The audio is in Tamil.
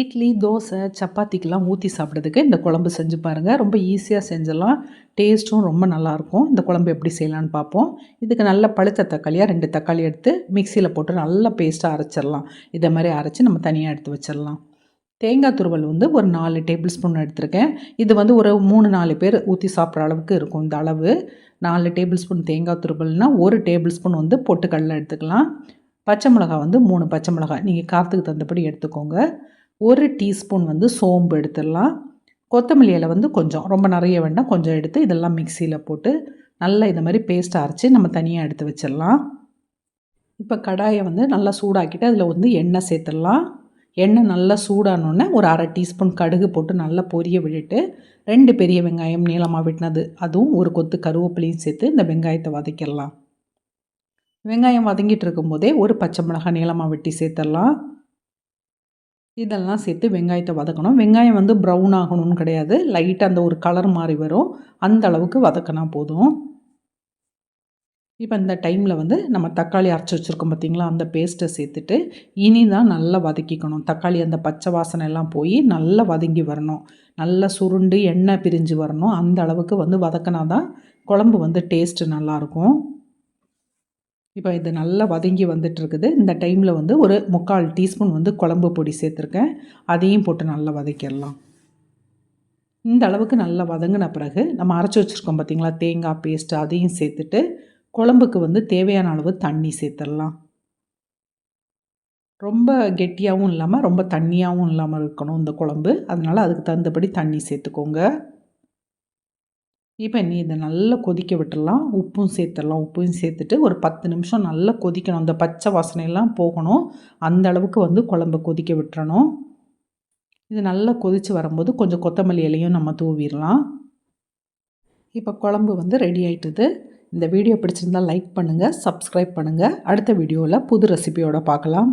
இட்லி தோசை சப்பாத்திக்கெலாம் ஊற்றி சாப்பிட்றதுக்கு இந்த குழம்பு செஞ்சு பாருங்கள் ரொம்ப ஈஸியாக செஞ்சிடலாம். டேஸ்ட்டும் ரொம்ப நல்லாயிருக்கும். இந்த குழம்பு எப்படி செய்யலான்னு பார்ப்போம். இதுக்கு நல்ல பழுத்த தக்காளியாக ரெண்டு தக்காளி எடுத்து மிக்சியில் போட்டு நல்லா பேஸ்ட்டாக அரைச்சிடலாம். இதை மாதிரி அரைச்சி நம்ம தனியாக எடுத்து வச்சிடலாம். தேங்காய் துருவல் வந்து ஒரு நாலு டேபிள் ஸ்பூன் எடுத்திருக்கேன். இது வந்து ஒரு மூணு நாலு பேர் ஊற்றி சாப்பிட்ற அளவுக்கு இருக்கும் இந்த அளவு. நாலு டேபிள் ஸ்பூன் தேங்காய் துருவல்னால் ஒரு டேபிள் ஸ்பூன் வந்து பொட்டுக்கடலை எடுத்துக்கலாம். பச்சை மிளகா வந்து மூணு பச்சை மிளகாய். நீங்கள் காற்றுக்கு தகுந்தபடி எடுத்துக்கோங்க. ஒரு டீஸ்பூன் வந்து சோம்பு எடுத்துடலாம். கொத்தமல்லி இலை வந்து கொஞ்சம் ரொம்ப நிறைய வேண்டாம் கொஞ்சம் எடுத்து இதெல்லாம் மிக்சியில் போட்டு நல்லா இதை மாதிரி பேஸ்ட் அரைச்சி நம்ம தனியாக எடுத்து வச்சிடலாம். இப்போ கடாயை வந்து நல்லா சூடாக்கிட்டு அதில் வந்து எண்ணெய் சேர்த்துடலாம். எண்ணெய் நல்லா சூடானோடனே ஒரு அரை டீஸ்பூன் கடுகு போட்டு நல்லா பொரிய விட்டுட்டு ரெண்டு பெரிய வெங்காயம் நீளமாக வெட்டினது அதுவும் ஒரு கொத்து கருவேப்பிலையும் சேர்த்து இந்த வெங்காயத்தை வதக்கிடலாம். வெங்காயம் வதங்கிட்டு இருக்கும்போதே ஒரு பச்சை மிளகாய் நீளமாக வெட்டி சேர்த்துடலாம். இதெல்லாம் சேர்த்து வெங்காயத்தை வதக்கணும். வெங்காயம் வந்து ப்ரௌன் ஆகணும்னு கிடையாது. லைட்டாக அந்த ஒரு கலர் மாதிரி வரும். அந்த அளவுக்கு வதக்கினா போதும். இப்போ இந்த டைமில் வந்து நம்ம தக்காளி அரைச்சி வச்சுருக்கோம் பார்த்திங்களா அந்த பேஸ்ட்டை சேர்த்துட்டு இனி தான் நல்லா வதக்கிக்கணும். தக்காளி அந்த பச்சை வாசனை எல்லாம் போய் நல்லா வதங்கி வரணும். நல்லா சுருண்டு எண்ணெய் பிரிஞ்சு வரணும். அந்த அளவுக்கு வந்து வதக்கினா தான் குழம்பு வந்து டேஸ்ட்டு நல்லாயிருக்கும் இப்போ இது நல்லா வதங்கி வந்துட்டுருக்குது. இந்த டைமில் வந்து ஒரு முக்கால் டீஸ்பூன் வந்து குழம்பு பொடி சேர்த்துருக்கேன். அதையும் போட்டு நல்லா வதக்கிடலாம். இந்த அளவுக்கு நல்லா வதங்கின பிறகு நம்ம அரைச்சி வச்சுருக்கோம் பார்த்திங்களா? தேங்காய் பேஸ்ட்டு அதையும் சேர்த்துட்டு குழம்புக்கு வந்து தேவையான அளவு தண்ணி சேர்த்துடலாம். ரொம்ப கெட்டியாகவும் இல்லாமல் ரொம்ப தண்ணியாகவும் இல்லாமல் இருக்கணும் இந்த குழம்பு. அதனால் அதுக்கு தகுந்தபடி தண்ணி சேர்த்துக்கோங்க. இப்போ நீ இதை நல்லா கொதிக்க விட்டுடலாம். உப்பும் சேர்த்துடலாம். உப்பையும் சேர்த்துட்டு ஒரு பத்து நிமிஷம் நல்லா கொதிக்கணும். அந்த பச்சை வாசனையெல்லாம் போகணும். அந்த அளவுக்கு வந்து குழம்பு கொதிக்க விட்டுறணும். இது நல்லா கொதித்து வரும்போது கொஞ்சம் கொத்தமல்லி இலையும் நம்ம தூவிடலாம். இப்போ குழம்பு வந்து ரெடி ஆகிட்டுது இந்த வீடியோ பிடிச்சிருந்தால் லைக் பண்ணுங்கள் சப்ஸ்கிரைப் பண்ணுங்கள் அடுத்த வீடியோவில் புது ரெசிபியோடு பார்க்கலாம்.